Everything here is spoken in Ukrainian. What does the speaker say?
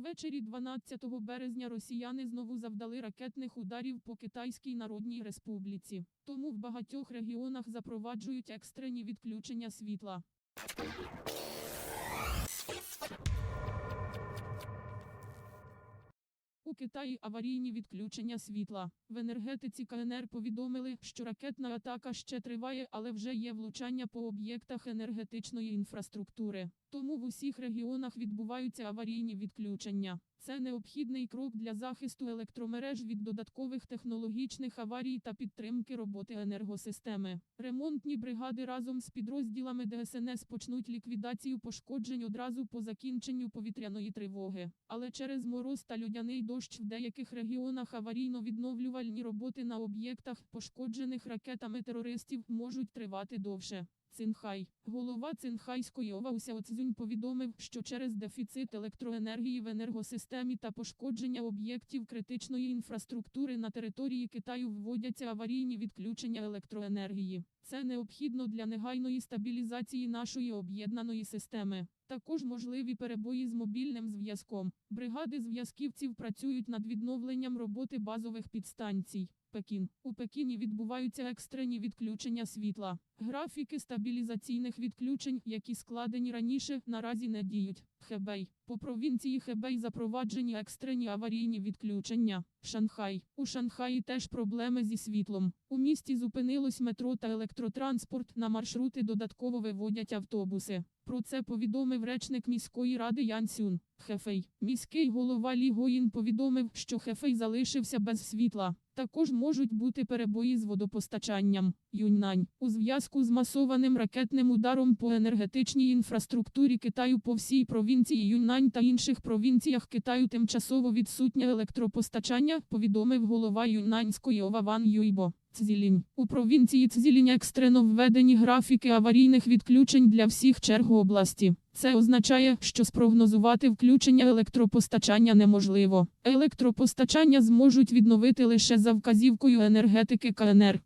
Увечері 12 березня росіяни знову завдали ракетних ударів по Китайській Народній Республіці. Тому в багатьох регіонах запроваджують екстрені відключення світла. Китаї аварійні відключення світла. В енергетиці КНР повідомили, що ракетна атака ще триває, але вже є влучання по об'єктах енергетичної інфраструктури. Тому в усіх регіонах відбуваються аварійні відключення. Це необхідний крок для захисту електромереж від додаткових технологічних аварій та підтримки роботи енергосистеми. Ремонтні бригади разом з підрозділами ДСНС почнуть ліквідацію пошкоджень одразу по закінченню повітряної тривоги. Але через мороз та людяний дощ в деяких регіонах аварійно-відновлювальні роботи на об'єктах, пошкоджених ракетами терористів, можуть тривати довше. Цинхай. Голова Цинхайської ОВА Уся Цзюнь повідомив, що через дефіцит електроенергії в енергосистемі та пошкодження об'єктів критичної інфраструктури на території Китаю вводяться аварійні відключення електроенергії. Це необхідно для негайної стабілізації нашої об'єднаної системи. Також можливі перебої з мобільним зв'язком. Бригади зв'язківців працюють над відновленням роботи базових підстанцій. Пекін. У Пекіні відбуваються екстрені відключення світла. Графіки стабілізаційних відключень, які складені раніше, наразі не діють. Хебей. По провінції Хебей запроваджені екстрені аварійні відключення. Шанхай. У Шанхаї теж проблеми зі світлом. У місті зупинилось метро та електротранспорт. На маршрути додатково виводять автобуси. Про це повідомив речник міської ради Ян Сюн. Хефей. Міський голова Лі Гоїн повідомив, що Хефей залишився без світла. Також можуть бути перебої з водопостачанням. Юньнань. У зв'язку з масованим ракетним ударом по енергетичній інфраструктурі Китаю по всій провінції Юньнань та інших провінціях Китаю тимчасово відсутнє електропостачання, повідомив голова Юньнанської ОВА Ван Юйбо. Цзілінь. У провінції Цзілінь екстрено введені графіки аварійних відключень для всіх черг області. Це означає, що спрогнозувати включення електропостачання неможливо. Електропостачання зможуть відновити лише за вказівкою енергетики КНР.